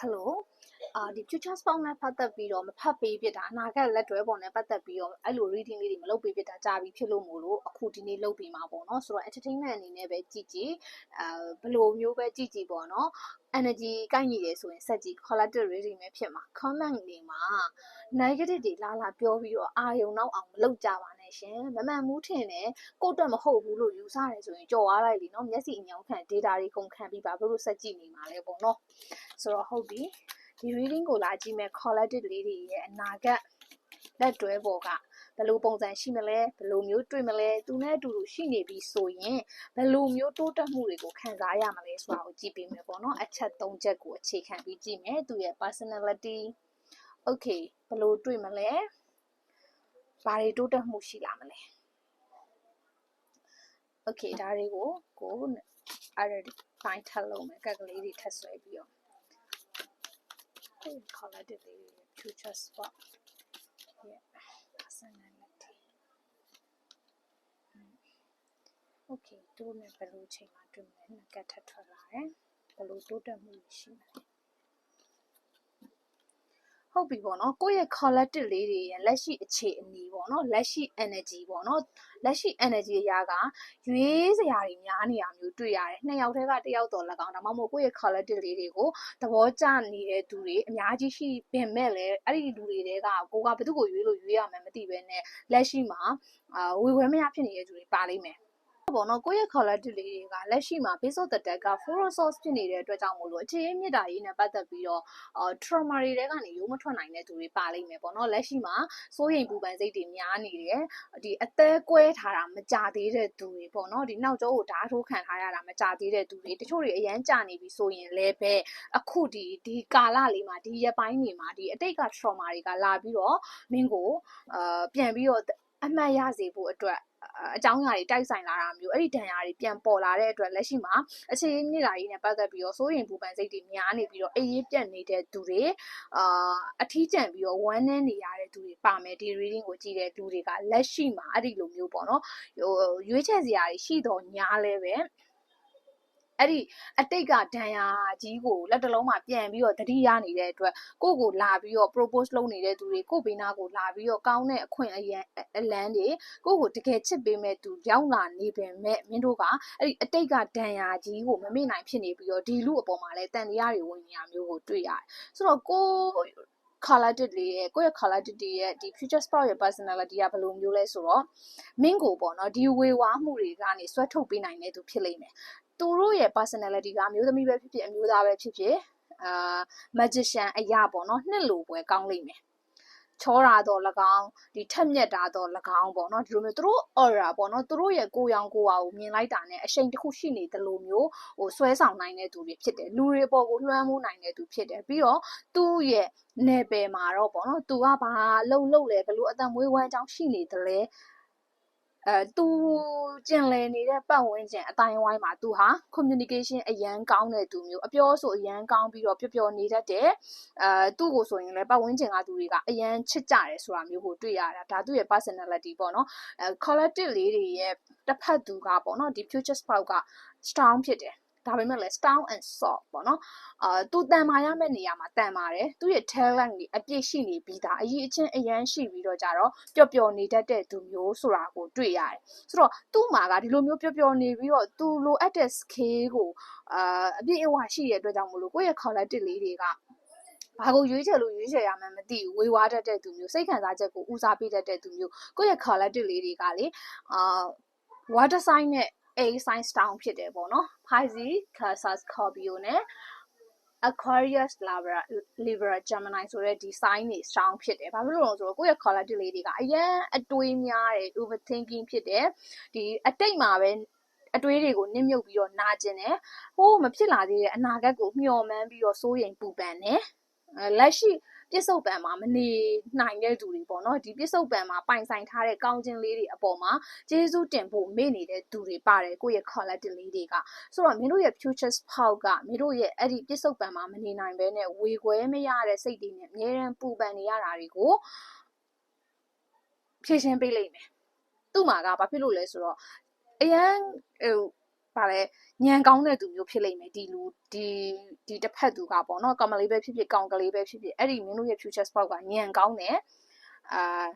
hello အာဒီ future spouse နဲ့ပတ်သက်ပြီးတော့မဖတ်ပေးဖြစ်တာအနာဂတ်လက်တွဲပေါ်နဲ့ပတ်သက်ပြီးတော့အဲ့လို reading လေးတွေမလုပ်ပေးဖြစ်တာကြာပြီဖြစ်လို့မို့လို့အခုဒီနေ့လုပ်ပေးမှာပေါ့နော်ဆိုတော့ entertainment အနေနဲ့ပဲကြည့်ကြည့်အာဘယ်လိုမျိုးပဲကြည့်ကြည့်ပေါ့နော် energy ကိုက်ညီတယ်ဆိုရင်ဆက်ကြည့် collective reading ပဲဖြစ်မှာ comment တွေမှာ negative တွေလာလာပြောပြီးတော့အာယုံနောက်အောင်မလုပ်ကြပါနဲ့ရှင်မမှန်မှုထင်တယ်ကိုယ့်အတွက်မဟုတ်ဘူးလို့ယူဆတယ်ဆိုရင်ကြော်သွားလိုက်လीနော်မျက်စိအညောင်ခံ data တွေကုန်ခံပြီးပါဘလို့ဆက်ကြည့်နေမှာလဲပေါ့နော်ဆိုတော့ဟုတ်ပြီ ဒီ reading ကိုလာကြည့်မဲ့ collective လေးတွေရဲ့အနာဂတ်လက်တွဲပေါ်ကဘယ်လိုပုံစံရှိမလဲဘယ်လိုမျိုးတွေ့မလဲသူနဲ့အတူတူရှိနေပြီဆိုရင်ဘယ်လိုမျိုးတိုးတက်မှုတွေကိုခံစားရမလဲဆိုတာကိုကြည့်ပေးမယ်ပေါ့နော်အချက်၃ချက်ကိုအခြေခံပြီးကြည့်မယ်သူရဲ့ personality okay ဘယ်လိုတွေ့မလဲဘာတွေတိုးတက်မှုရှိလာမလဲ okay ဒါတွေကိုကိုအဲ့ဒါပိုင်းထပ်လုံးမယ်ကက်ကလေးတွေထပ်ဆွဲပြီးတော့ collected the future spot yeah personality okay တို့နဲ့ဘယ်လိုချိန်မှာတွေ့မလဲငကတ်ထပ်ထွက်လာတယ်ဘယ်လိုတိုးတက်မှုရှိမလဲ ဟုတ်ပြီပေါ့နော်ကိုယ့်ရဲ့ collective လေးတွေရဲ့လက်ရှိအခြေအနေပေါ့နော်လက်ရှိ energy ပေါ့နော်လက်ရှိ energy အရာကရွေးစရာတွေများနေရမျိုးတွေ့ရတယ်နှစ်ယောက်တည်းကတစ်ယောက်တော်၎င်းဒါမှမဟုတ်ကိုယ့်ရဲ့ collective လေးတွေကိုသဘောကျနေတဲ့သူတွေအများကြီးရှိပင်မဲ့လည်းအဲ့ဒီလူတွေတဲကကိုကဘယ်သူ့ကိုရွေးလို့ရွေးရမယ်မသိဘဲနဲ့လက်ရှိမှာအာဝေဝဲမရဖြစ်နေတဲ့သူတွေပါလိမ့်မယ် ပေါ့နော်ကိုယ့်ရဲ့ collective လေးတွေကလက်ရှိမှာ base of the deck က four source ဖြစ်နေတဲ့အတွက်ကြောင့်မို့လို့အခြေအမြစ်တာရေးနဲ့ပတ်သက်ပြီးတော့အာ trauma တွေတဲကနေရိုးမထွက်နိုင်တဲ့သူတွေပါလိမ့်မယ်ပေါ့နော်လက်ရှိမှာစိုးရိမ်ပူပန်စိတ်တွေများနေတယ်ဒီအသေးကွဲထားတာမကြသေးတဲ့သူတွေပေါ့နော်ဒီနောက်ကျောကိုဓာတ်ထိုးခံထားရတာမကြသေးတဲ့သူတွေတချို့တွေအရန်ကြာနေပြီဆိုရင်လည်းပဲအခုဒီဒီကာလလေးမှာဒီရက်ပိုင်းတွေမှာဒီအတိတ်က trauma တွေကလာပြီးတော့မင်းကိုအာပြန်ပြီးတော့အမှတ်ရစေဖို့အတွက် အကြောင်းအရာတွေတိုက်ဆိုင်လာတာမျိုးအဲ့ဒီဒဏ်ရာတွေပြန်ပေါ်လာတဲ့အတွက်လက်ရှိမှာအခြေအနေမြင့်လာရေးနဲ့ပတ်သက်ပြီးတော့စိုးရင်ပူပန်စိတ်တွေများနေပြီးတော့အေးရေးပြတ်နေတဲ့သူတွေအာအထီးကျန်ပြီးတော့ဝမ်းနည်းနေရတဲ့သူတွေပါမယ်ဒီ reading ကိုကြည့်တဲ့သူတွေကလက်ရှိမှာအဲ့ဒီလိုမျိုးပေါ့နော်ဟိုရွေးချယ်စရာတွေရှိတော့ညားလဲပဲ အဲ့ဒီအတိတ်ကဒဏ်ရာကြီးကိုလက်တလုံးမှာပြန်ပြီးတော့တတိယနေတဲ့အတွက်ကိုကိုလာပြီးတော့ propose လုပ်နေတဲ့သူတွေကိုဘေးနာကိုလာပြီးတော့ကောင်းတဲ့အခွင့်အရေးအလန်းတွေကိုကိုတကယ်ချစ်ပေးမဲ့သူရောက်လာနေပင်မဲ့မင်းတို့ကအဲ့ဒီအတိတ်ကဒဏ်ရာကြီးကိုမမေ့နိုင်ဖြစ်နေပြီးတော့ဒီလူအပေါ်မှာလည်းတန်တရားတွေဝင်နေတာမျိုးကိုတွေ့ရတယ်ဆိုတော့ကို collected လေးရဲ့ကိုယ့်ရဲ့ collected တွေရဲ့ဒီ future spot ရဲ့ personality ကဘယ်လိုမျိုးလဲဆိုတော့မင်းကိုပေါ့နော်ဒီဝေဝါမှုတွေကနေဆွဲထုတ်ပေးနိုင်တဲ့သူဖြစ်လိမ့်မယ် သူတို့ရဲ့ personality ကအမျိုးသမီးပဲဖြစ်ဖြစ်အမျိုးသားပဲဖြစ်ဖြစ်အာ magician အရာပေါ့နော်နှစ်လိုပွဲကောင်းလိမ့်မယ်ချောတာတော့၎င်းဒီထက်မြက်တာတော့၎င်းပေါ့နော်ဒီလိုမျိုးသူတို့ aura ပေါ့နော်သူတို့ရဲ့ကိုရောင်ကိုဝါကိုမြင်လိုက်တာနဲ့အရှိန်တစ်ခုရှိနေတယ်လို့မျိုးဟိုဆွဲဆောင်နိုင်တဲ့သူတွေဖြစ်တယ်လူတွေအပေါ်ကိုလွှမ်းမိုးနိုင်တဲ့သူဖြစ်တယ်ပြီးတော့သူ့ရဲ့နယ်ပယ်မှာတော့ပေါ့နော်သူကဘာလှုပ်လှုပ်လဲဘလို့အတန်မွေးဝမ်းအကြောင်းရှိနေတယ်လဲ အဲသူကျင်လည်နေတဲ့ပတ်ဝန်းကျင်အတိုင်းဝိုင်းမှာသူဟာ communication အရန်ကောင်းတဲ့သူမျိုးအပြောဆိုအရန်ကောင်းပြီးတော့ပျော်ပျော်နေတတ်တယ်အဲသူ့ကိုဆိုရင်လည်းပတ်ဝန်းကျင်ကသူတွေကအရန်ချစ်ကြတယ်ဆိုတာမျိုးကိုတွေ့ရတာဒါသူ့ရဲ့ personality ပေါ့နော်အဲ collective လေးတွေရဲ့တစ်ဖက်သူကပေါ့နော်ဒီ future sprout က strong ဖြစ်တယ် ဒါပေမဲ့လည်း strong and soft ပေါ့နော်အာသူတန်မာရမယ့်နေရာမှာတန်မာတယ်သူရဲ့ talent တွေအပြည့်ရှိနေပြီးသားအရေးအချင်းအရန်ရှိပြီးတော့ကြတော့ပျော်ပျော်နေတတ်တဲ့သူမျိုးဆိုတာကိုတွေ့ရတယ်ဆိုတော့သူ့မှာကဒီလိုမျိုးပျော်ပျော်နေပြီးတော့သူလိုအပ်တဲ့ skill ကိုအာအပြည့်အဝရှိတဲ့အတွက်ကြောင့်မလို့ကိုယ့်ရဲ့ collective လေးတွေကဘာကိုရွေးချယ်လို့ရွေးချယ်ရမှန်းမသိဘူးဝေဝါးတတ်တဲ့သူမျိုးစိတ်ခံစားချက်ကိုဦးစားပေးတတ်တဲ့သူမျိုးကိုယ့်ရဲ့ collective လေးတွေကလေအာ water sign နဲ့ A sign stone ဖြစ်တယ်ပေါ့နော် Pisces Cancer Scorpio နဲ့ Aquarius Libra Libra Gemini ဆိုတဲ့ဒီ sign တွေ strong ဖြစ်တယ်။ဘာဖြစ်လို့လဲဆိုတော့ကိုယ့်ရဲ့ collective လေးတွေကအရင်အတွေးများတယ် overthinking ဖြစ်တယ်။ဒီအတိတ်မှာပဲအတွေးတွေကိုနစ်မြုပ်ပြီးတော့နာကျင်တယ်။ဟိုးမဖြစ်လာသေးတဲ့အနာဂတ်ကိုမျှော်မှန်းပြီးတော့စိုးရိမ်ပူပန်တယ်။လက်ရှိ ပြစ္ဆုတ်ပံမှာမနေနိုင်တဲ့သူတွေပေါ့နော်ဒီပြစ္ဆုတ်ပံမှာပိုင်ဆိုင်ထားတဲ့ကောင်းခြင်းလေးတွေအပေါ်မှာကျေးဇူးတင်ဖို့မေ့နေတဲ့သူတွေပါတယ်ကိုယ့်ရဲ့ collective လေးတွေကဆိုတော့မင်းတို့ရဲ့ future spouse ကမင်းတို့ရဲ့အဲ့ဒီပြစ္ဆုတ်ပံမှာမနေနိုင်ဘဲနဲ့ဝေခွဲမရတဲ့စိတ်တွေနဲ့အများရန်ပူပန်နေရတာတွေကိုဖြည့်ရှင်းပေးလိမ့်မယ်သူ့မှာကဘာဖြစ်လို့လဲဆိုတော့အရန်ဟို ဗာလဲညံကောင်းတဲ့သူမျိုးဖြစ်လိမ့်မယ်ဒီလူဒီဒီတစ်ဖက်သူကပေါ့နော်ကောင်မလေးပဲဖြစ်ဖြစ်ကောင်ကလေးပဲဖြစ်ဖြစ်အဲ့ဒီမင်းတို့ရဲ့ future spouse ကညံကောင်းတယ်အာ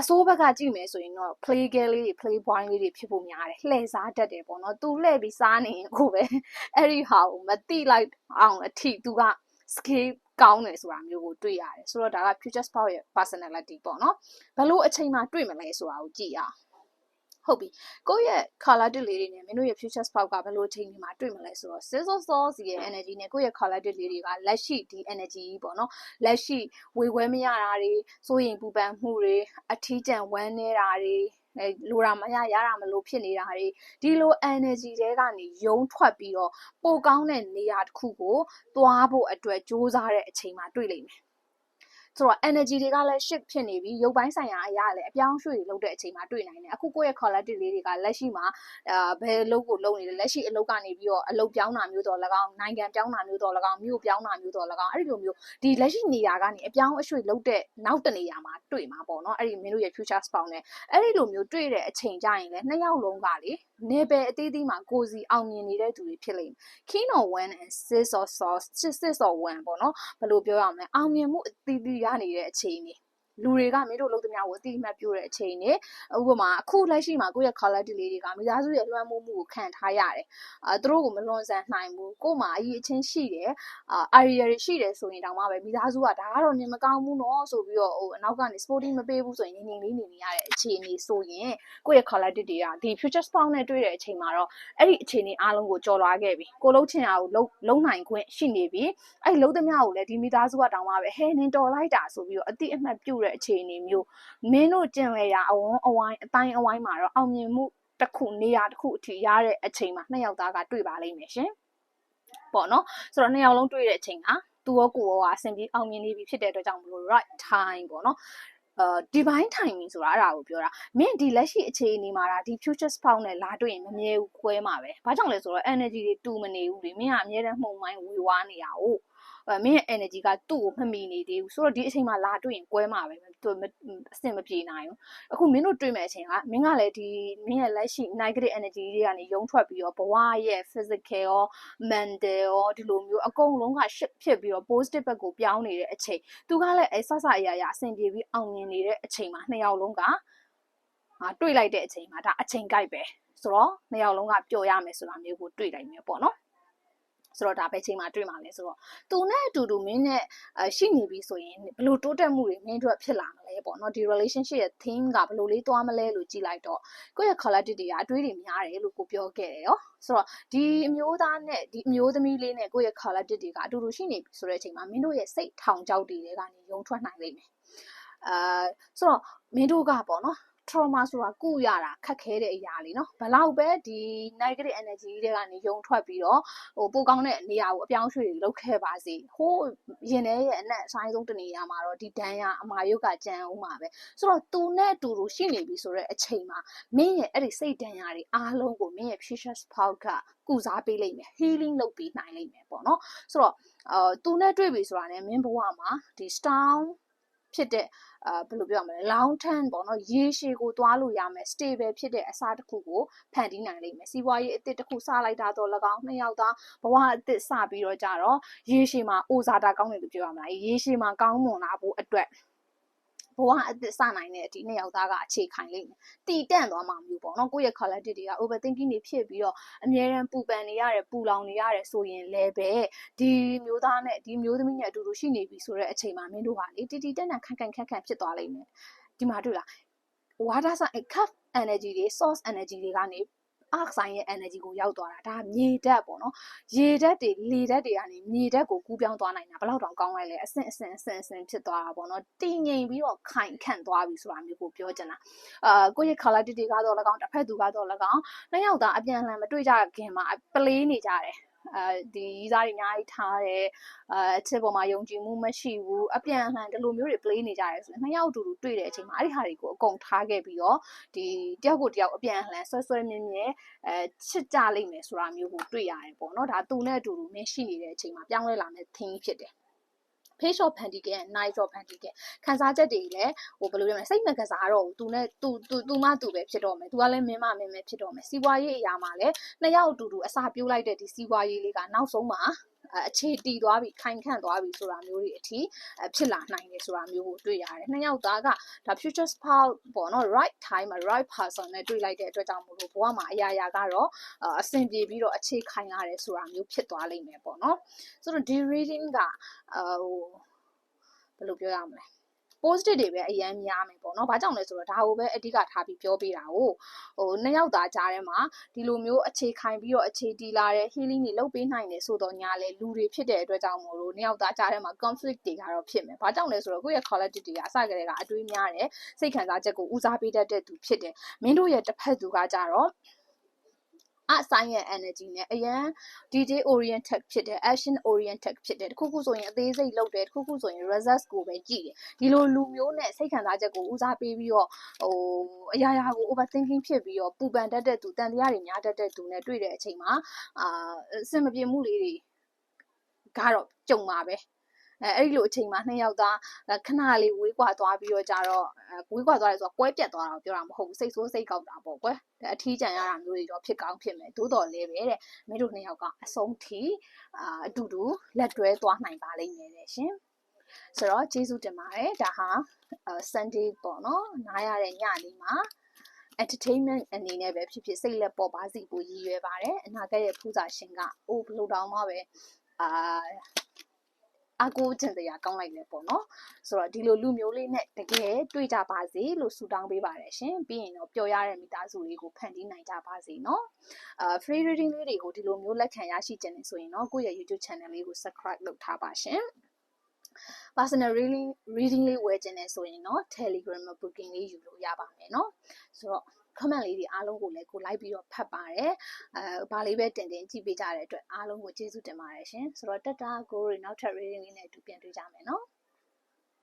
အစိုးဘက်ကကြည့်မယ်ဆိုရင်တော့ play girl လေးတွေ play boy လေးတွေဖြစ်ဖို့များတယ်လှည့်စားတတ်တယ်ပေါ့နော်သူလှည့်ပြီးစားနေရင်ကိုပဲအဲ့ဒီဟာကိုမတိလိုက်အောင်အထိသူက skill ကောင်းတယ်ဆိုတာမျိုးကိုတွေ့ရတယ်ဆိုတော့ဒါက future spouse ရဲ့ personality ပေါ့နော်ဘယ်လိုအချိန်မှတွေ့မလဲဆိုတာကိုကြည့်ရအောင် ဟုတ်ပြီကိုယ့်ရဲ့ color တစ်လေးတွေနဲ့မင်းတို့ရဲ့ future spouse ကဘယ်လိုအချိန်ဒီမှာတွေ့မလဲဆိုတော့ sizzle sauce ရဲ့ energy နဲ့ကိုယ့်ရဲ့ color တစ်လေးတွေကလက်ရှိဒီ energy ကြီးပေါ့နော်လက်ရှိဝေခွဲမရတာတွေစိုးရင်ပူပန်မှုတွေအထီးကျန်ဝမ်းနေတာတွေအဲလိုတာမရရတာမလို့ဖြစ်နေတာတွေဒီလို energy တွေကနေယုံထွက်ပြီးတော့ပိုကောင်းတဲ့နေရာတစ်ခုကိုသွားဖို့အတွက်စ조사တဲ့အချိန်မှာတွေ့လိမ့်မယ် ဆိုတော့ energy တွေကလည်း shift ဖြစ်နေပြီရုပ်ပိုင်းဆိုင်ရာအရာလည်းအပြောင်းရွှေ့လုပ်တဲ့အချိန်မှာတွေ့နိုင်တယ်အခုကိုယ့်ရဲ့ collective လေးတွေကလက်ရှိမှာအာဘယ်လုပ်ကိုလုပ်နေလဲလက်ရှိအလုပ်ကနေပြီးတော့အလုပ်ပြောင်းတာမျိုးတော့၎င်းနိုင်ငံပြောင်းတာမျိုးတော့၎င်းမြို့ပြောင်းတာမျိုးတော့၎င်းအဲ့ဒီလိုမျိုးဒီလက်ရှိနေရာကနေအပြောင်းအရွှေ့လုပ်တဲ့နောက်တနေရာမှာတွေ့မှာပေါ့နော်အဲ့ဒီမင်းတို့ရဲ့ future spouse နဲ့အဲ့ဒီလိုမျိုးတွေ့တဲ့အချိန်ကြရင်လည်းနှစ်ယောက်လုံးကလေနေပယ်အသေးသေးမှာကိုစီအောင်မြင်နေတဲ့သူတွေဖြစ်လိမ့်မယ် king of one and six of sauce six of one ပေါ့နော်ဘယ်လိုပြောရမလဲအောင်မြင်မှုအသီးသီးရနေတဲ့အခြေအနေ လူတွေကမင်းတို့လုပ်သမျှကိုအတိအမှတ်ပြုတဲ့အချိန်နဲ့ဥပမာအခုလက်ရှိမှာကိုယ့်ရဲ့ quality လေးတွေကမိသားစုရဲ့လွှမ်းမိုးမှုကိုခံထားရတယ်။အာသူတို့ကိုမလွန်ဆန်နိုင်ဘူး။ကို့မှာအရေးအချင်းရှိတယ်။အာ area တွေရှိတယ်ဆိုရင်တောင်မှပဲမိသားစုကဒါကတော့နေမကောင်းဘူးနော်ဆိုပြီးတော့ဟိုအနောက်ကနေ sporting မပေးဘူးဆိုရင်ငြိမ်ငြိမ်လေးနေနေရတဲ့အခြေအနေဆိုရင်ကိုယ့်ရဲ့ quality တွေကဒီ future spouse နဲ့တွေ့တဲ့အချိန်မှာတော့အဲ့ဒီအခြေအနေအားလုံးကိုကြော်လွားခဲ့ပြီ။ကိုလုံးချင်တာကိုလုံးလုံးနိုင်ခွင့်ရှိနေပြီ။အဲ့လုံးသမျှကိုလည်းဒီမိသားစုကတောင်မှပဲဟဲနင်တော်လိုက်တာဆိုပြီးတော့အတိအမှတ်ပြုတဲ့အခြေအနေမျိုးမင်းတို့ကျင်လေရာအဝန်းအဝိုင်းအတိုင်းအဝိုင်းမှာတော့အောင်မြင်မှုတစ်ခုနေရာတစ်ခုအထိရတဲ့အချိန်မှာနှစ်ယောက်သားကတွေ့ပါလိမ့်မယ်ရှင်ပေါ့နော်ဆိုတော့နှစ်ယောက်လုံးတွေ့တဲ့အချိန်ကသူရောကိုရောအဆင်ပြေအောင်မြင်နေပြီဖြစ်တဲ့အတွက်ကြောင့်မလို့ right time ပေါ့နော်အာ divine timing ဆိုတာအဲ့ဒါကိုပြောတာမင်းဒီလက်ရှိအခြေအနေမှာဒါဒီ future spouse နဲ့လာတွေ့ရင်မမြဲဘူးခွဲမှာပဲဘာကြောင့်လဲဆိုတော့ energy တွေတူမနေဘူးလေမင်းကအမြဲတမ်းမှုန်မိုင်းဝေဝါးနေရအောင်အဲ မင်းရဲ့ energy ကသူ့ကိုမမီနေသေးဘူးဆိုတော့ဒီအချိန်မှာလာတွေ့ရင်ကွဲမှာပဲသူအဆင်မပြေနိုင်ဘူးအခုမင်းတို့တွေ့မဲ့အချိန်ကမင်းကလည်းဒီမင်းရဲ့လက်ရှိ negative energy တွေကနေရုံထွက်ပြီးတော့ဘဝရဲ့ physical ရော mental ရောဒီလိုမျိုးအကုန်လုံးက shift ဖြစ်ပြီးတော့ positive ဘက်ကိုပြောင်းနေတဲ့အချိန်သူကလည်းအဲဆဆအရာရာအဆင်ပြေပြီးအောင်မြင်နေတဲ့အချိန်မှာနှစ်ယောက်လုံးကအာတွေ့လိုက်တဲ့အချိန်မှာဒါအချိန်ကိုက်ပဲဆိုတော့နှစ်ယောက်လုံးကပျော်ရမယ်ဆိုတာမျိုးကိုတွေ့လိုက်မယ်ပေါ့နော် ဆိုတော့ဒါပဲချိန်မှာတွေ့မှာလဲဆိုတော့သူနဲ့အတူတူမင်းနဲ့ရှိနေပြီဆိုရင်ဘလို့တိုးတက်မှုတွေမင်းတို့ဖြစ်လာမလဲပေါ့နော်ဒီ relationship ရဲ့ theme ကဘလို့လေးသွားမလဲလို့ကြည့်လိုက်တော့ကိုယ့်ရဲ့ quality တွေကအတွေးတွေများတယ်လို့ကိုပြောခဲ့တယ်ရောဆိုတော့ဒီအမျိုးသားနဲ့ဒီအမျိုးသမီးလေးနဲ့ကိုယ့်ရဲ့ quality တွေကအတူတူရှိနေပြီဆိုတဲ့အချိန်မှာမင်းတို့ရဲ့စိတ်ထောင်ကြောက်တွေကနေယုံထွက်နိုင်လိမ့်မယ်အာဆိုတော့မင်းတို့ကပေါ့နော် trauma ဆိုတာကုရတာခက်ခဲတဲ့အရာလေးနော်ဘလောက်ပဲဒီ negative energy တွေကနေယုံထွက်ပြီးတော့ဟိုပိုကောင်းတဲ့နေရာကိုအပြောင်းရွှေ့တွေလုပ်ခဲ့ပါစေဟိုးရင်ထဲရဲ့အနက်အဆိုင်ဆုံးတနေရာမှာတော့ဒီဒဏ်ရအမာရုပ်ကကြံအောင်မှာပဲဆိုတော့သူနဲ့တူတူရှိနေပြီဆိုတော့အချိန်မှာမင်းရဲ့အဲ့ဒီစိတ်ဒဏ်ရတွေအားလုံးကိုမင်းရဲ့ precious power ကကုစားပေးလိမ့်မယ် healing လုပ်ပေးနိုင်လိမ့်မယ်ပေါ့နော်ဆိုတော့အာသူနဲ့တွေ့ပြီဆိုတာနဲ့မင်းဘဝမှာဒီ storm ဖြစ်တဲ့အာဘယ်လိုပြောရမလဲ long term ပေါ့နော်ရေရှည်ကိုသွားလို့ရမယ် stable ဖြစ်တဲ့အစားတစ်ခုကိုဖန်တီးနိုင်လိမ့်မယ်စီးပွားရေးအသစ်တစ်ခုစလိုက်တာတော့၎င်းနှစ်ယောက်သားဘဝအသစ်စပြီးတော့ကြတော့ရေရှည်မှာအိုဇာတာကောင်းတယ်လို့ပြောရမလားရေရှည်မှာကောင်းမွန်လာဖို့အတွက် ဘဝအသစ်စနိုင်တဲ့ဒီနှစ်ယောက်သားကအခြေခံလိမ့်မယ်။တည်တံ့သွားမှာမျိုးပေါ့နော်။ကိုယ့်ရဲ့ quality တွေက overthinking တွေဖြစ်ပြီးတော့အမြဲတမ်းပူပန်နေရတယ်ပူလောင်နေရတယ်ဆိုရင်လည်းပဲဒီမျိုးသားနဲ့ဒီမျိုးသမီးနဲ့အတူတူရှိနေပြီဆိုတဲ့အချိန်မှာမင်းတို့ကလေတည်တည်တံ့တံ့ခန့်ခန့်ခန့်ခန့်ဖြစ်သွားလိမ့်မယ်။ဒီမှာတွေ့လား water sign cup energy တွေ source energy တွေကနေ အာဆိုင်ရဲ့ energy ကိုရောက်သွားတာဒါမြေဓာတ်ပေါ့နော်ရေဓာတ်တွေလေဓာတ်တွေကနေမြေဓာတ်ကိုကူးပြောင်းသွားနိုင်တာဘယ်လောက်တောင်ကောင်းလိုက်လဲအဆင့်အဆင့်အဆင့်အဆင့်ဖြစ်သွားတာပေါ့နော်တည်ငြိမ်ပြီးတော့ခိုင်ခန့်သွားပြီဆိုတာမျိုးကိုပြောချင်တာအာကိုယ့်ရဲ့ quality တွေကတော့၎င်းတစ်ဖက်သူကတော့၎င်းနှစ်ယောက်သားအပြန်အလှန်မတွေ့ကြခင်မှာပလေးနေကြတယ် အဲဒီရီးစားတွေအများကြီးထားတယ်အဲအချစ်ပေါ်မှာယုံကြည်မှုမရှိဘူးအပြန်အလှန်ဒီလိုမျိုးတွေ play နေကြတယ်ဆိုရင်နှစ်ယောက်အတူတူတွေ့တဲ့အချိန်မှာအဲ့ဒီဟာတွေကိုအကုန်ထားခဲ့ပြီးတော့ဒီတယောက်ကိုတယောက်အပြန်အလှန်ဆွဲဆွဲမြဲမြဲအဲချစ်ကြလိမ့်မယ်ဆိုတာမျိုးကိုတွေ့ရတယ်ပေါ့နော်ဒါသူနဲ့အတူတူမင်းရှိနေတဲ့အချိန်မှာပြောင်းလဲလာမယ့် thing ဖြစ်တယ် face of pentacle and night of pentacle ခံစားချက်တွေလည်းဟိုဘယ်လိုပြောမလဲစိတ်မကစားတော့ဘူးသူနဲ့သူသူသူမသူပဲဖြစ်တော့မယ်သူကလည်းမင်းမမင်းပဲဖြစ်တော့မယ်စီးပွားရေးအရာမှာလည်းနှစ်ယောက်အတူတူအစာပြိုးလိုက်တဲ့ဒီစီးပွားရေးလေးကနောက်ဆုံးမှာ အအခြေတည်သွားပြီခိုင်ခန့်သွားပြီဆိုတာမျိုးတွေအထိဖြစ်လာနိုင်တယ်ဆိုတာမျိုးကိုတွေ့ရတယ်နှစ်ယောက်သားကဒါ future spouse ပေါ့နော် right time မှာ right person နဲ့တွေ့လိုက်တဲ့အတွက်ကြောင့်မို့လို့ဘဝမှာအရာရာကတော့အဆင်ပြေပြီးတော့အခြေခိုင်လာတယ်ဆိုတာမျိုးဖြစ်သွားလိမ့်မယ်ပေါ့နော်ဆိုတော့ဒီ reading ကဟိုဘယ်လိုပြောရမလဲ positive တွေပဲအရင်များမယ်ပေါ့နော်။ဘာကြောင့်လဲဆိုတော့ဒါကိုပဲအဓိကထားပြီးပြောပေးတာကိုဟိုနှစ်ယောက်သားကြားထဲမှာဒီလိုမျိုးအခြေခိုင်ပြီးတော့အခြေတီလာတဲ့ healing တွေလုပ်ပေးနိုင်တယ်ဆိုတော့ညာလဲလူတွေဖြစ်တဲ့အတွက်ကြောင့်မို့လို့နှစ်ယောက်သားကြားထဲမှာ conflict တွေကတော့ဖြစ်မယ်။ဘာကြောင့်လဲဆိုတော့ကိုယ့်ရဲ့ quality တွေကအစကတည်းကအတွေးများတယ်စိတ်ခံစားချက်ကိုဦးစားပေးတတ်တဲ့သူဖြစ်တယ်။မင်းတို့ရဲ့တစ်ဖက်သူကကြတော့ အဆိုင်ရဲ့ energy နဲ့အရန် detail oriented ဖြစ်တယ် action oriented ဖြစ်တယ်တခုခုဆိုရင်အသေးစိတ်လုပ်တယ်တခုခုဆိုရင် results ကိုပဲကြည့်တယ်ဒီလိုလူမျိုးနဲ့စိတ်ခံစားချက်ကိုဦးစားပေးပြီးတော့ဟိုအရာရာကို overthinking ဖြစ်ပြီးတော့ပူပန်တတ်တဲ့သူတန်တရားတွေများတတ်တဲ့သူနဲ့တွေ့တဲ့အချိန်မှာအာအဆင်မပြေမှုလေးတွေကတော့ကြုံမှာပဲ အဲအဲ့ဒီလိုအချိန်မှာနှစ်ယောက်သားခဏလေးဝေးကွာသွားပြီးတော့ကြတော့ဝေးကွာသွားတယ်ဆိုတော့ကွဲပြတ်သွားတာကိုပြောတာမဟုတ်ဘူးစိတ်ဆိုးစိတ်ကောက်တာပေါ့ကွယ်အထီးကျန်ရတာမျိုးတွေတော့ဖြစ်ကောင်းဖြစ်မယ်သို့တော်လည်းပဲတဲ့မင်းတို့နှစ်ယောက်ကအဆုံးထိအာအတူတူလက်တွဲသွားနိုင်ပါလိမ့်မယ်တဲ့ရှင်ဆိုတော့ကျေးဇူးတင်ပါတယ်ဒါဟာ Sunday ပေါ့နော်နားရတဲ့ညလေးမှာ entertainment အနေနဲ့ပဲဖြစ်ဖြစ်စိတ်လက်ပေါ်ပါစီဖို့ရည်ရွယ်ပါတယ်အနာဂတ်ရဲ့ဖူးစာရှင်ကအိုးဘလို့တောင်မှပဲအာ အကူကျင်စရာကောင်းလိုက်လေပေါ့နော်ဆိုတော့ဒီလိုလူမျိုးလေးနဲ့တကယ်တွေ့ကြပါစေလို့ဆုတောင်းပေးပါတယ်ရှင်ပြီးရင်တော့ပျော်ရတဲ့မိသားစုလေးကိုဖန်တီးနိုင်ကြပါစေเนาะအာ free reading လေးတွေကိုဒီလိုမျိုးလက်ခံရရှိကြတယ်ဆိုရင်တော့ကိုယ့်ရဲ့ YouTube channel လေးကို subscribe လုပ်ထားပါရှင် personal reading reading လေးဝယ်ခြင်းနဲ့ဆိုရင်တော့ Telegram booking လေးယူလို့ရပါမယ်เนาะဆိုတော့ comment လေးတွေအားလုံးကိုလည်းကိုလိုက်ပြီးတော့ဖတ်ပါတယ်အဲဘာလေးပဲတင်တင်ကြည့်ပေးကြတဲ့အတွက်အားလုံးကိုကျေးဇူးတင်ပါတယ်ရှင်ဆိုတော့တက်တာကိုရီနောက်ထပ် reading လေးနဲ့အတူပြန်တွေ့ကြမယ်နော်